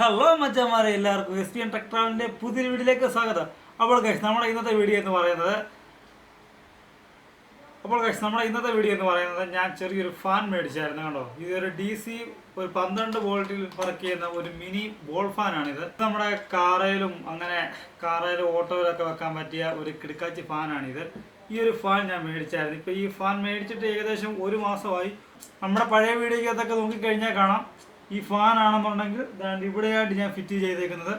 Hello മച്ചന്മാരെ എല്ലാവർക്കും S P N ടെക്ട്രാവിന്റെ പുതിയ വീഡിയോയിലേക്ക് സ്വാഗതം. അപ്പോൾ കഴിച്ച് നമ്മുടെ ഇന്നത്തെ വീഡിയോ എന്ന് പറയുന്നത് അപ്പോൾ കഴിച്ച് നമ്മുടെ ഇന്നത്തെ വീഡിയോ എന്ന് പറയുന്നത് ഞാൻ ചെറിയൊരു ഫാൻ മേടിച്ചായിരുന്നു കണ്ടോ? ഇതൊരു ഡി സി ഒരു പന്ത്രണ്ട് വോൾട്ടിൽ വർക്ക് ചെയ്യുന്ന ഒരു മിനി ബോൾ ഫാനാണിത് നമ്മുടെ കാറയിലും അങ്ങനെ കാറയിലും ഓട്ടോയിലൊക്കെ വെക്കാൻ പറ്റിയ ഒരു കിടക്കാച്ചി ഫാനാണിത് ഈ ഒരു ഫാൻ ഞാൻ മേടിച്ചായിരുന്നു. ഇപ്പോൾ ഈ ഫാൻ മേടിച്ചിട്ട് ഏകദേശം ഒരു മാസമായി. നമ്മുടെ പഴയ വീഡിയോക്കകത്തൊക്കെ നോക്കിക്കഴിഞ്ഞാൽ കാണാം. ഈ ഫാൻ ആണെന്നുണ്ടെങ്കിൽ ഞാൻ ഇവിടെയായിട്ട് ഞാൻ ഫിറ്റ് ചെയ്തേക്കുന്നത്.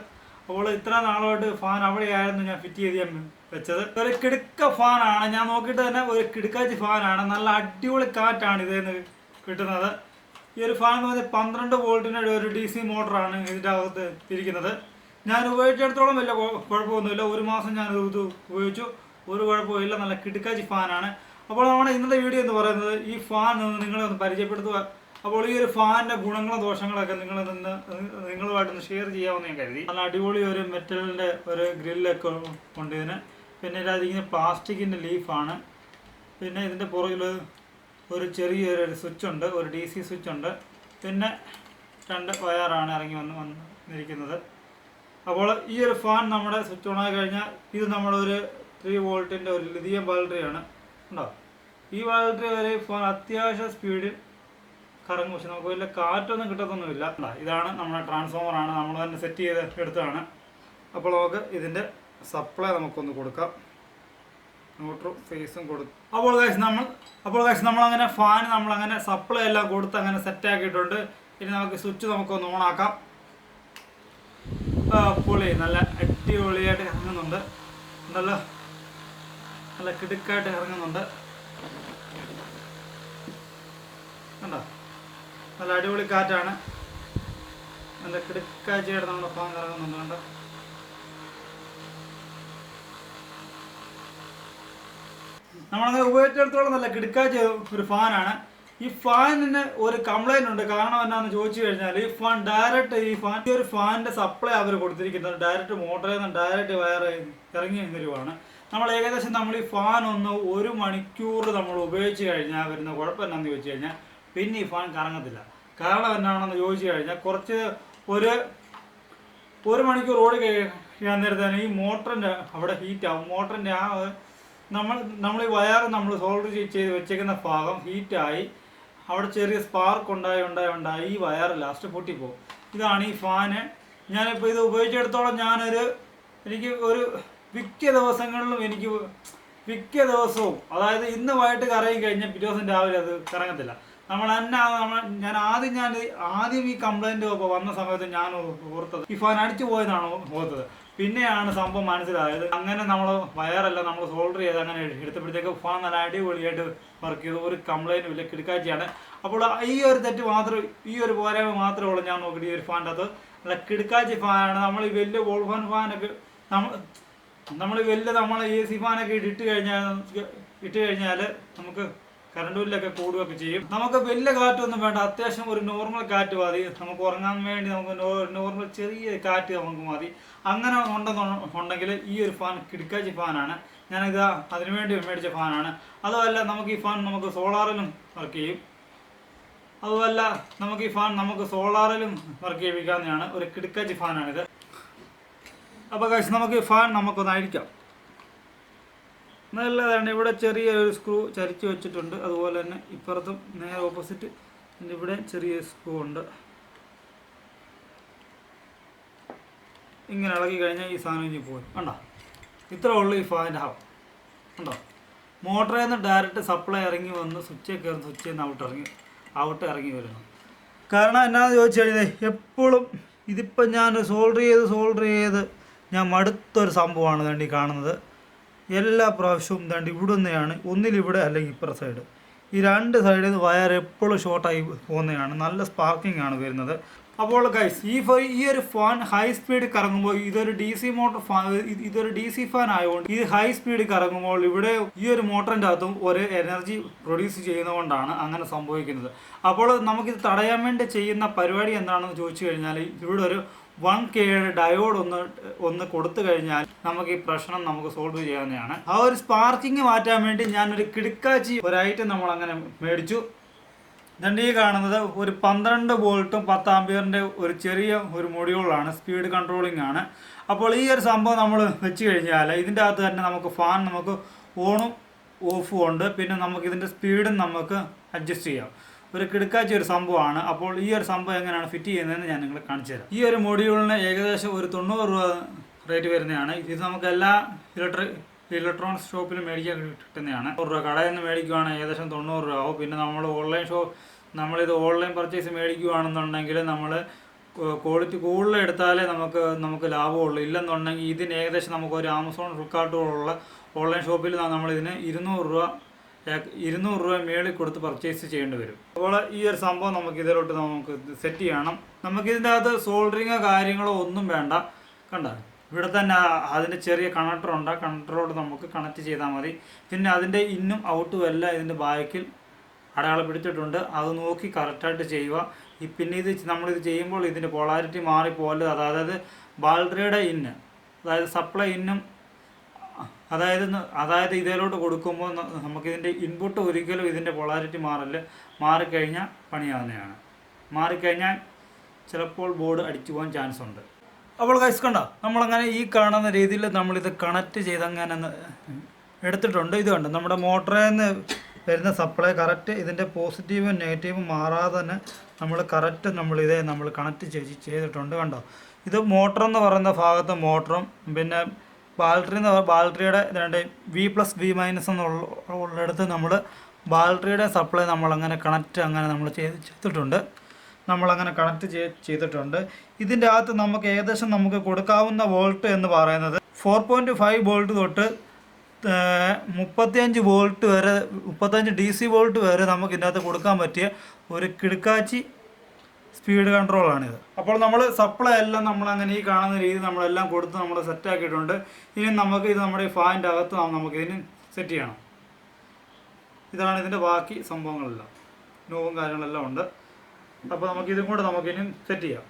അപ്പോൾ ഇത്ര നാളുമായിട്ട് ഫാൻ അവിടെയായിരുന്നു ഞാൻ ഫിറ്റ് ചെയ്ത് ഞാൻ വെച്ചത്. ഒരു കിടുക്ക ഫാനാണ് ഞാൻ നോക്കിയിട്ട് തന്നെ ഒരു കിടുക്കാച്ചി ഫാനാണ് നല്ല അടിപൊളി കാറ്റാണ് ഇതിൽ കിട്ടുന്നത്. ഈ ഒരു ഫാൻ എന്ന് പറഞ്ഞാൽ പന്ത്രണ്ട് വോൾട്ടിന്റെ ഒരു ഡി സി മോട്ടറാണ് ഇതിന്റെ അകത്ത് ഇരിക്കുന്നത്. ഞാൻ ഉപയോഗിച്ചെടുത്തോളം വലിയ കുഴ- കുഴപ്പമൊന്നുമില്ല. ഒരു മാസം ഞാൻ ഇത് ഉപയോഗിച്ചു. ഒരു കുഴപ്പമില്ല. നല്ല കിടുക്കാച്ചി ഫാനാണ് അപ്പോൾ നമ്മുടെ ഇന്നത്തെ വീഡിയോ എന്ന് പറയുന്നത് ഈ ഫാൻ നിങ്ങളെ ഒന്ന് പരിചയപ്പെടുത്തുക അപ്പോൾ ഈ ഒരു ഫാനിന്റെ ഗുണങ്ങളും ദോഷങ്ങളൊക്കെ നിങ്ങൾ നിന്ന് നിങ്ങളുമായിട്ടൊന്ന് ഷെയർ ചെയ്യാമെന്ന് ഞാൻ കരുതി. നല്ല അടിപൊളി ഒരു മെറ്റലിന്റെ ഒരു ഗ്രില്ലൊക്കെ ഉണ്ട് ഇതിന് പിന്നെ ഇതിനകത്ത് പ്ലാസ്റ്റിക്കിന്റെ ലീഫാണ്. പിന്നെ ഇതിന്റെ പുറകിൽ ഒരു ചെറിയൊരു സ്വിച്ച് ഉണ്ട് ഒരു ഡി സി സ്വിച്ച് ഉണ്ട്. പിന്നെ രണ്ട് വയറാണ് ഇറങ്ങി വന്ന് വന്നിരിക്കുന്നത്. അപ്പോൾ ഈ ഒരു ഫാൻ നമ്മുടെ സ്വിച്ച് ഓൺ ആയി കഴിഞ്ഞാൽ ഇത് നമ്മളൊരു ത്രീ വോൾട്ടിന്റെ ഒരു ലിഥിയം ബാറ്ററിയാണ് ഉണ്ടോ ഈ ബാറ്ററി വരെ ഫാൻ അത്യാവശ്യ സ്പീഡിൽ കറങ്ങും. പക്ഷെ നമുക്ക് വലിയ കാറ്റൊന്നും കിട്ടത്തൊന്നുമില്ല. ഇതാണ് നമ്മുടെ ട്രാൻസ്ഫോമർ ആണ്. നമ്മൾ തന്നെ സെറ്റ് ചെയ്ത് എടുത്തതാണ്. അപ്പോൾ നമുക്ക് ഇതിന്റെ സപ്ലൈ നമുക്കൊന്ന് കൊടുക്കാം. മോട്ടറും ഫേസും കൊടുത്തു അപ്പോൾ guys നമ്മൾ അപ്പോൾ guys നമ്മൾ അങ്ങനെ ഫാൻ നമ്മൾ അങ്ങനെ സപ്ലൈ എല്ലാം കൊടുത്ത് അങ്ങനെ സെറ്റ് ആക്കിയിട്ടുണ്ട്. ഇനി നമുക്ക് സ്വിച്ച് നമുക്കൊന്ന് ആ, പൊളി. നല്ല അടിപൊളിയായിട്ട് ഇറങ്ങുന്നുണ്ട്. നല്ല നല്ല കിടുക്കായിട്ട് ഇറങ്ങുന്നുണ്ട് കണ്ടോ നല്ല അടിപൊളി കാറ്റാണ്. നല്ല കിടുക്കാഴ്ചയായിട്ട് നമ്മുടെ ഫാൻ ഇറങ്ങുന്നുണ്ട് കണ്ടോ? നമ്മളങ്ങനെ ഉപയോഗിച്ചിടത്തോളം നല്ല കിടുക്കാഴ്ച ഒരു ഫാനാണ്. ഈ ഫാനിന് ഒരു കംപ്ലൈന്റ് ഉണ്ട്. കാരണം എന്നാന്ന് ചോദിച്ചു കഴിഞ്ഞാൽ ഈ ഫാൻ ഡയറക്റ്റ് ഈ ഫാൻ ഈ ഒരു ഫാനിന്റെ സപ്ലൈ അവർ കൊടുത്തിരിക്കുന്നത് ഡയറക്റ്റ് മോട്ടറിൽ നിന്ന് ഡയറക്റ്റ് വയർ ഇറങ്ങി വരുവാണ് നമ്മൾ ഏകദേശം നമ്മൾ ഈ ഫാൻ ഒന്ന് ഒരു മണിക്കൂർ നമ്മൾ ഉപയോഗിച്ച് കഴിഞ്ഞാൽ വരുന്ന കുഴപ്പം എന്നാന്ന് ചോദിച്ചു കഴിഞ്ഞാൽ പിന്നെ ഈ ഫാൻ കറങ്ങത്തില്ല. കാരണം എന്നാണെന്ന് ചോദിച്ചു കഴിഞ്ഞാൽ കുറച്ച് ഒരു ഒരു മണിക്കൂർ ഓടി കഴിയാൻ നേരത്താണ് ഈ മോട്ടറിന്റെ അവിടെ ഹീറ്റ് ആവും. മോട്ടറിന്റെ ആ നമ്മൾ നമ്മൾ ഈ വയർ നമ്മൾ സോൾഡർ ചെയ്ത് വെച്ചേക്കുന്ന ഭാഗം ഹീറ്റായി അവിടെ ചെറിയ സ്പാർക്ക് ഉണ്ടായി ഉണ്ടായി ഉണ്ടായി. ഈ വയർ ലാസ്റ്റ് പൊട്ടിപ്പോകും ഇതാണ് ഈ ഫാന് ഞാനിപ്പോൾ ഇത് ഉപയോഗിച്ചെടുത്തോളം ഞാനൊരു എനിക്ക് ഒരു മിക്ക ദിവസങ്ങളിലും എനിക്ക് മിക്ക ദിവസവും അതായത് ഇന്ന് വൈകിട്ട് കറങ്ങി കഴിഞ്ഞാൽ പിറ്റേ ദിവസം രാവിലെ അത് കറങ്ങത്തില്ല. നമ്മൾ നമ്മൾ ഞാൻ ആദ്യം ഞാൻ ആദ്യം ഈ കംപ്ലൈന്റ് വന്ന സമയത്ത് ഞാൻ ഓർത്തത്. ഈ ഫോൻ അടിച്ചു പോയതാണ് ഓർത്തത്. പിന്നെയാണ് സംഭവം മനസ്സിലായത്. അങ്ങനെ നമ്മൾ വയറല്ല നമ്മൾ സോൾഡർ ചെയ്ത് അങ്ങനെ എടുത്തപ്പോഴത്തേക്ക് ഫാൻ നല്ല അടിപൊളിയായിട്ട് വർക്ക് ചെയ്തു. ഒരു കംപ്ലൈന്റും ഇല്ല കിടക്കാഴ്ചയാണ് അപ്പോൾ ഈ ഒരു തെറ്റ് മാത്രം ഈ ഒരു പോരായ്മ മാത്രമേ ഉള്ളൂ ഞാൻ നോക്കിയിട്ട് ഈ ഒരു ഫാന്റെ അത് നല്ല കിടക്കാച്ചി ഫാനാണ് നമ്മൾ ഈ വലിയ വോൾ ഫാൻ ഫാനൊക്കെ നമ്മൾ നമ്മൾ വലിയ നമ്മൾ എ സി ഫാനൊക്കെ ഇട്ട് കഴിഞ്ഞാൽ ഇട്ട് കഴിഞ്ഞാൽ നമുക്ക് കറണ്ട് ബില്ലൊക്കെ കൂടുകയൊക്കെ ചെയ്യും. നമുക്ക് വലിയ കാറ്റൊന്നും വേണ്ട. അത്യാവശ്യം ഒരു നോർമൽ കാറ്റ് മതി. നമുക്ക് ഉറങ്ങാൻ വേണ്ടി നമുക്ക് നോർമൽ ചെറിയ കാറ്റ് നമുക്ക് മതി. അങ്ങനെ ഉണ്ടെന്നുണ്ടെങ്കിൽ ഈ ഒരു ഫാൻ കിടക്കാച്ചി ഫാനാണ് ഞാനിത് അതിനുവേണ്ടി മേടിച്ച ഫാനാണ് അതുമല്ല നമുക്ക് ഈ ഫാൻ നമുക്ക് സോളാറിലും വർക്ക് ചെയ്യും. അതുമല്ല നമുക്ക് ഈ ഫാൻ നമുക്ക് സോളാറിലും വർക്ക് ചെയ്യിപ്പിക്കാവുന്നതാണ്. ഒരു കിടക്കാച്ചി ഫാനാണിത് അപ്പോൾ കഴിച്ച് നമുക്ക് ഫാൻ നമുക്കൊന്ന് അഴിക്കാം നല്ലതാണ്. ഇവിടെ ചെറിയ ഒരു സ്ക്രൂ ചരിച്ചു വെച്ചിട്ടുണ്ട്. അതുപോലെ തന്നെ ഇപ്പുറത്തും നേരെ ഓപ്പോസിറ്റ് ഇവിടെ ചെറിയ സ്ക്രൂ ഉണ്ട്. ഇങ്ങനെ ഇളകി കഴിഞ്ഞാൽ ഈ സാധനം ഇനി പോയി കണ്ടോ? ഇത്ര ഉള്ളു ഈ ഫാനിന്റെ ഹവ ഉണ്ടോ മോട്ടറിൽ നിന്ന് ഡയറക്റ്റ് സപ്ലൈ ഇറങ്ങി വന്ന് സ്വിച്ച് കയറുന്ന സ്വിച്ച് നിന്ന് ഔട്ട് ഇറങ്ങി ഔട്ട് ഇറങ്ങി വരുന്നു. കാരണം എന്നാന്ന് ചോദിച്ചു കഴിഞ്ഞാൽ എപ്പോഴും ഇതിപ്പം ഞാൻ സോൾഡർ ചെയ്ത് സോൾഡർ ചെയ്ത് ഞാൻ മടുത്തൊരു സംഭവമാണ് വേണ്ടി കാണുന്നത്. എല്ലാ പ്രാവശ്യവും ദാണ്ട് ഇവിടുന്നെയാണ് ഒന്നിലിവിടെ അല്ലെങ്കിൽ ഇപ്പുറ സൈഡ് ഈ രണ്ട് സൈഡിൽ നിന്ന് വയർ എപ്പോഴും ഷോർട്ടായി പോകുന്നതാണ്. നല്ല സ്പാർക്കിംഗ് ആണ് വരുന്നത്. അപ്പോൾ ഗൈസ് ഈ ഈ ഒരു ഫാൻ ഹൈ സ്പീഡ് കറങ്ങുമ്പോൾ ഇതൊരു ഡി സി മോട്ടർ ഫാൻ ഇതൊരു ഡി സി ഫാൻ ആയതുകൊണ്ട് ഇത് ഹൈ സ്പീഡ് കറങ്ങുമ്പോൾ ഇവിടെ ഈ ഒരു മോട്ടറിന്റെ അകത്തും ഒരു എനർജി പ്രൊഡ്യൂസ് ചെയ്യുന്നതുകൊണ്ടാണ് അങ്ങനെ സംഭവിക്കുന്നത്. അപ്പോൾ നമുക്കിത് തടയാൻ വേണ്ടി ചെയ്യുന്ന പരിപാടി എന്താണെന്ന് ചോദിച്ചു കഴിഞ്ഞാൽ ഇവിടെ ഒരു വൺ കെയുടെ ഡയോഡ് ഒന്ന് ഒന്ന് കൊടുത്തു കഴിഞ്ഞാൽ നമുക്ക് ഈ പ്രശ്നം നമുക്ക് സോൾവ് ചെയ്യാവുന്നതാണ്. ആ ഒരു സ്പാർക്കിങ് മാറ്റാൻ വേണ്ടി ഞാൻ ഒരു കിടുക്കാച്ചി ഒരു ഐറ്റം നമ്മൾ അങ്ങനെ മേടിച്ചു. ഇതുണ്ട് ഈ കാണുന്നത് ഒരു പന്ത്രണ്ട് വോൾട്ടും പത്ത് ആംബിയറിന്റെ ഒരു ചെറിയ ഒരു മൊഡ്യൂളാണ് സ്പീഡ് കൺട്രോളിംഗ് ആണ്. അപ്പോൾ ഈ ഒരു സംഭവം നമ്മൾ വെച്ച് കഴിഞ്ഞാൽ ഇതിന്റെ അകത്ത് തന്നെ നമുക്ക് ഫാൻ നമുക്ക് ഓണും ഓഫും ഉണ്ട്. പിന്നെ നമുക്ക് ഇതിന്റെ സ്പീഡും നമുക്ക് അഡ്ജസ്റ്റ് ചെയ്യാം. ഒരു കിടക്കാച്ച ഒരു സംഭവമാണ്. അപ്പോൾ ഈ ഒരു സംഭവം എങ്ങനെയാണ് ഫിറ്റ് ചെയ്യുന്നതെന്ന് ഞാൻ നിങ്ങളെ കാണിച്ചു തരാം. ഈ ഒരു മൊഡ്യൂളിന് ഏകദേശം ഒരു തൊണ്ണൂറ് രൂപ റേറ്റ് വരുന്നതാണ്. ഇത് നമുക്ക് എല്ലാ ഇലക്ട്രിക് ഇലക്ട്രോണിക്സ് ഷോപ്പിൽ മേടിക്കാൻ കിട്ടുന്നതാണ്. നൂറ് രൂപ കടയിൽ നിന്ന് മേടിക്കുവാണെങ്കിൽ ഏകദേശം തൊണ്ണൂറ് രൂപ. ആവും പിന്നെ നമ്മൾ ഓൺലൈൻ ഷോ നമ്മളിത് ഓൺലൈൻ പർച്ചേസ് മേടിക്കുകയാണെന്നുണ്ടെങ്കിൽ നമ്മൾ ക്വാളിറ്റി കൂടുതൽ എടുത്താലേ നമുക്ക് നമുക്ക് ലാഭമുള്ളൂ. ഇല്ലെന്നുണ്ടെങ്കിൽ ഇതിന് ഏകദേശം നമുക്ക് ഒരു ആമസോൺ ഫ്ലിപ്കാർട്ട് ഓൺലൈൻ ഷോപ്പിൽ നമ്മളിതിന് ഇരുന്നൂറ് രൂപ ഇരുന്നൂറ് രൂപ മേളിൽ കൊടുത്ത് പർച്ചേസ് ചെയ്യേണ്ടി വരും. അപ്പോൾ ഈ ഒരു സംഭവം നമുക്ക് ഇതിലോട്ട് നമുക്ക് സെറ്റ് ചെയ്യണം. നമുക്ക് ഇതിന്റെ അകത്ത് സോൾഡറിങ്ങോ കാര്യങ്ങളോ ഒന്നും വേണ്ട. കണ്ട? ഇവിടെ തന്നെ അതിന്റെ ചെറിയ കണക്ടർ ഉണ്ട്. കണക്ടറോട് നമുക്ക് കണക്ട് ചെയ്താൽ മതി. പിന്നെ അതിന്റെ ഇന്നും ഔട്ടും എല്ലാം ഇതിന്റെ ബാക്കിൽ അടയാളപ്പെടുത്തിയിട്ടുണ്ട്. അത് നോക്കി കറക്റ്റായിട്ട് ചെയ്യുക. പിന്നെ ഇത് നമ്മളിത് ചെയ്യുമ്പോൾ ഇതിന്റെ പോളാരിറ്റി മാറിപ്പോലെ അതായത് ബാൽഡറിയുടെ ഇന്ന് അതായത് സപ്ലൈ ഇന്നും അതായത് അതായത് ഇതിലോട്ട് കൊടുക്കുമ്പോൾ നമുക്കിതിന്റെ ഇൻപുട്ട് ഒരിക്കലും ഇതിന്റെ പൊളാരിറ്റി മാറില്ല മാറിക്കഴിഞ്ഞാൽ പണിയാവുന്നതാണ്. മാറിക്കഴിഞ്ഞാൽ ചിലപ്പോൾ ബോർഡ് അടിച്ചു പോകാൻ ചാൻസ് ഉണ്ട്. അപ്പോൾ കൈസ് കണ്ടോ നമ്മളങ്ങനെ ഈ കാണുന്ന രീതിയിൽ നമ്മളിത് കണക്ട് ചെയ്ത് അങ്ങനെ എടുത്തിട്ടുണ്ട്. ഇത് കണ്ട് നമ്മുടെ മോട്ടറിൽ നിന്ന് വരുന്ന സപ്ലൈ കറക്റ്റ് ഇതിന്റെ പോസിറ്റീവും നെഗറ്റീവും മാറാതെ തന്നെ നമ്മൾ കറക്റ്റ് നമ്മളിതേ നമ്മൾ കണക്ട് ചെയ്ത് ചെയ്തിട്ടുണ്ട് കണ്ടോ. ഇത് മോട്ടർ എന്ന് പറയുന്ന ഭാഗത്ത് മോട്ടറും പിന്നെ ബാറ്ററി എന്ന് പറഞ്ഞാൽ ബാൽട്രിയുടെ രണ്ട് വി പ്ലസ് വി മൈനസ് എന്നുള്ള നമ്മൾ ബാൽട്രിയുടെ സപ്ലൈ നമ്മളങ്ങനെ കണക്റ്റ് അങ്ങനെ നമ്മൾ ചെയ്ത് ചെയ്തിട്ടുണ്ട്. നമ്മളങ്ങനെ കണക്ട് ചെയ്തിട്ടുണ്ട്. ഇതിന്റെ അകത്ത് നമുക്ക് ഏകദേശം നമുക്ക് കൊടുക്കാവുന്ന വോൾട്ട് എന്ന് പറയുന്നത് ഫോർ പോയിന്റ് ഫൈവ് വോൾട്ട് തൊട്ട് മുപ്പത്തിയഞ്ച് വോൾട്ട് വരെ മുപ്പത്തഞ്ച് ഡി സി വോൾട്ട് വരെ നമുക്ക് ഇതിനകത്ത് കൊടുക്കാൻ പറ്റിയ ഒരു കിടക്കാച്ചി സ്പീഡ് കൺട്രോളാണിത്. അപ്പോൾ നമ്മൾ സപ്ലൈ എല്ലാം നമ്മൾ അങ്ങനെ ഈ കാണുന്ന രീതി നമ്മളെല്ലാം കൊടുത്ത് നമ്മൾ സെറ്റ് ആക്കിയിട്ടുണ്ട്. ഇനി നമുക്ക് ഇത് നമ്മുടെ ഫാനിന്റെ അകത്ത് നമുക്ക് ഇതിന് സെറ്റ് ചെയ്യണം. ഇതാണ് ഇതിന്റെ ബാക്കി സംഭവങ്ങളെല്ലാം. നോവും കാര്യങ്ങളെല്ലാം ഉണ്ട്. അപ്പോൾ നമുക്ക് ഇതും കൂടെ നമുക്ക് ഇനി സെറ്റ് ചെയ്യാം.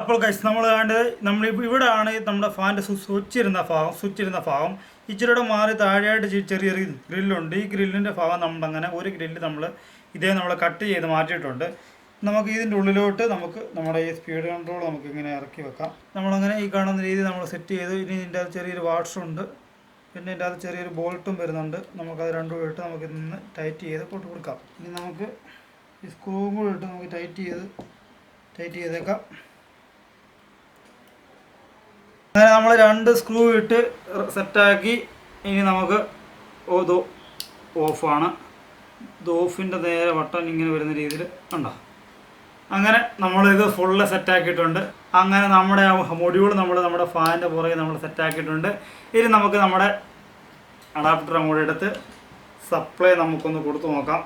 അപ്പോൾ കഴിച്ച് നമ്മൾ വേണ്ടത് നമ്മൾ ഇവിടെ ആണ് നമ്മുടെ ഫാന്റെ സ്വിച്ച് ഇരുന്ന ഭാഗം സ്വിച്ച് ഇരുന്ന ഭാഗം. ഇച്ചിരിയുടെ മാറി താഴെയായിട്ട് ചെറിയ ചെറിയൊരു ഗ്രില്ലുണ്ട്. ഈ ഗ്രില്ലിന്റെ ഭാഗം നമ്മളങ്ങനെ ഒരു ഗ്രില്ല് നമ്മൾ ഇതേ നമ്മൾ കട്ട് ചെയ്ത് മാറ്റിയിട്ടുണ്ട്. നമുക്ക് ഇതിന്റെ ഉള്ളിലോട്ട് നമുക്ക് നമ്മുടെ ഈ സ്പീഡ് കൺട്രോൾ നമുക്ക് ഇങ്ങനെ ഇറക്കി വെക്കാം. നമ്മളങ്ങനെ ഈ കാണുന്ന രീതി നമ്മൾ സെറ്റ് ചെയ്ത്. ഇനി ഇതിന്റെ അകത്ത് ചെറിയൊരു വാട്സുണ്ട് പിന്നെ ഇതിന്റെ അകത്ത് ചെറിയൊരു ബോൾട്ടും വരുന്നുണ്ട്. നമുക്കത് രണ്ടും ഇട്ട് നമുക്ക് നിന്ന് ടൈറ്റ് ചെയ്ത് പൊട്ട് കൊടുക്കാം. ഇനി നമുക്ക് ഈ സ്ക്രൂവും കൂടെ ഇട്ട് നമുക്ക് ടൈറ്റ് ചെയ്ത് ടൈറ്റ് ചെയ്തേക്കാം. അങ്ങനെ നമ്മൾ രണ്ട് സ്ക്രൂ ഇട്ട് സെറ്റാക്കി ഇനി നമുക്ക് ഓ ഇത് ഓഫാണ് ഇത് ഓഫിന്റെ നേരെ വട്ടം ഇങ്ങനെ വരുന്ന രീതിയിൽ ഉണ്ടോ അങ്ങനെ നമ്മളിത് ഫുള്ള് സെറ്റാക്കിയിട്ടുണ്ട് അങ്ങനെ നമ്മുടെ മൊഡ്യൂൾ നമ്മൾ നമ്മുടെ ഫാനിന്റെ പുറകെ നമ്മൾ സെറ്റാക്കിയിട്ടുണ്ട് ഇനി നമുക്ക് നമ്മുടെ അഡാപ്റ്റർ അങ്ങോട്ട് എടുത്ത് സപ്ലൈ നമുക്കൊന്ന് കൊടുത്തു നോക്കാം.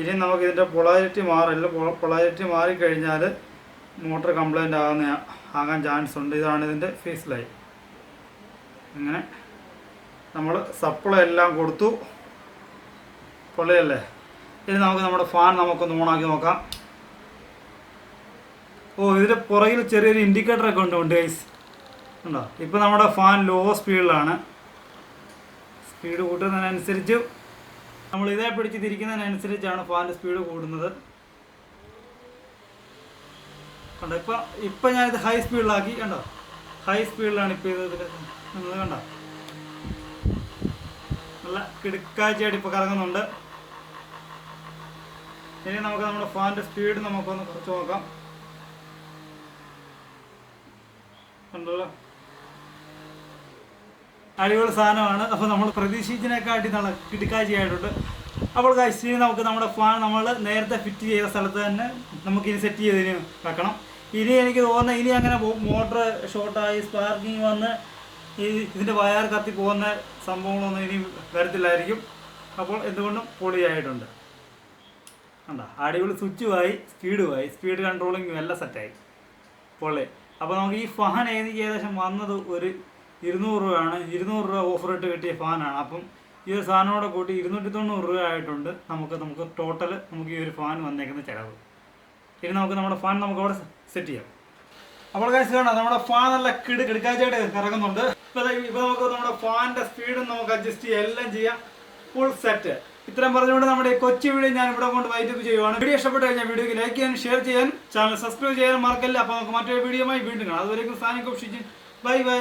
ഇനി നമുക്ക് ഇതിന്റെ പൊളാരിറ്റി മാറില്ല പൊളാരിറ്റി മാറിക്കഴിഞ്ഞാൽ മോട്ടർ കംപ്ലൈന്റ് ആകുന്ന ആകാൻ ചാൻസ് ഉണ്ട്. ഇതാണ് ഇതിന്റെ ഫീസ് ലൈൻ അങ്ങനെ നമ്മൾ സപ്ലൈ എല്ലാം കൊടുത്തു. പൊള്ളിയല്ലേ ഇനി നമുക്ക് നമ്മുടെ ഫാൻ നമുക്കൊന്ന് ഓണാക്കി നോക്കാം. ഓ ഇതിന്റെ പുറകിൽ ചെറിയൊരു ഇൻഡിക്കേറ്റർ ഒക്കെ ഉണ്ട് ഉണ്ട് ഗൈസ് ഉണ്ടോ? ഇപ്പോൾ നമ്മുടെ ഫാൻ ലോ സ്പീഡിലാണ് സ്പീഡ് കൂട്ടുന്നതിനനുസരിച്ച് നമ്മൾ ഇതേ പിടിച്ച് തിരിക്കുന്നതിനനുസരിച്ചാണ് ഫാനിന്റെ സ്പീഡ് കൂടുന്നത്. കണ്ടോ? ഇപ്പം ഇപ്പം ഞാനിത് ഹൈ സ്പീഡിലാക്കി കണ്ടോ? ഹൈ സ്പീഡിലാണ് ഇപ്പോൾ ഇത് നിങ്ങൾ കണ്ടോ? നല്ല കിടുക്കാഴ്ചയായിട്ട് ഇപ്പോൾ കറങ്ങുന്നുണ്ട്. ഇനി നമുക്ക് നമ്മുടെ ഫാനിന്റെ സ്പീഡ് നമുക്കൊന്ന് കുറച്ച് നോക്കാം. അടിപൊളി സാധനമാണ്. അപ്പോൾ നമ്മൾ പ്രതീക്ഷിച്ചതിനെക്കാട്ടി നല്ല കിടുക്കാഴ്ചയായിട്ടുണ്ട് അപ്പോൾ കഴിച്ചു നമുക്ക് നമ്മുടെ ഫാൻ നമ്മൾ നേരത്തെ ഫിറ്റ് ചെയ്ത സ്ഥലത്ത് തന്നെ നമുക്ക് ഇനി സെറ്റ് ചെയ്ത് ഇനി വെക്കണം. ഇനി എനിക്ക് തോന്നുന്ന ഇനി അങ്ങനെ മോട്ടർ ഷോർട്ടായി സ്പാർക്കിങ് വന്ന് ഈ ഇതിന്റെ വയർ കത്തി പോകുന്ന സംഭവങ്ങളൊന്നും ഇനി വരത്തില്ലായിരിക്കും. അപ്പോൾ എന്തുകൊണ്ടും പൊളിയായിട്ടുണ്ട്. കണ്ട? അടിപൊളി സ്വിച്ച് പോയി സ്പീഡ് പോയി സ്പീഡ് കൺട്രോളിങ്ങും എല്ലാം സെറ്റായി പൊള്ളി അപ്പോൾ നമുക്ക് ഈ ഫാൻ എനിക്ക് ഏകദേശം വന്നത് ഒരു ഇരുന്നൂറ് രൂപയാണ്. ഇരുന്നൂറ് രൂപ ഓഫർ ഇട്ട് കിട്ടിയ ഫാനാണ് അപ്പം ഈ ഒരു സാധനോടെ കൂട്ടി ഇരുന്നൂറ്റി തൊണ്ണൂറ് രൂപ ആയിട്ടുണ്ട്. നമുക്ക് നമുക്ക് ടോട്ടൽ നമുക്ക് ഈ ഒരു ഫാൻ വന്നേക്കുന്ന ചിലവ്. ഇനി നമുക്ക് നമ്മുടെ ഫാൻ നമുക്ക് അവിടെ സെറ്റ് ചെയ്യാം. അപ്പോൾ കാശ് കാണാം നമ്മുടെ ഫാൻ നല്ല കിട് കിടക്കാച്ചായിട്ട് കറങ്ങുന്നുണ്ട് ഇപ്പോൾ ഇപ്പോൾ നമുക്ക് നമ്മുടെ ഫാനിന്റെ സ്പീഡും നമുക്ക് അഡ്ജസ്റ്റ് ചെയ്യാം. എല്ലാം ചെയ്യാം. ഫുൾ സെറ്റ് ഇത്രയും പറഞ്ഞുകൊണ്ട് നമ്മുടെ കൊച്ചു വീഡിയോ ഞാൻ ഇവിടെ കൊണ്ട് വൈദ്യുതി ചെയ്യുവാണ്. വീഡിയോ ഇഷ്ടപ്പെട്ട് കഴിഞ്ഞാൽ വീഡിയോക്ക് ലൈക്ക് ചെയ്യാൻ ഷെയർ ചെയ്യാൻ ചാനൽ സബ്സ്ക്രൈബ് ചെയ്യാൻ മറക്കല്ല. അപ്പോൾ നമുക്ക് മറ്റൊരു വീഡിയോയുമായി വീണ്ടും കാണാം. അതുവരെയും സാനിക്ക് ബൈ ബൈ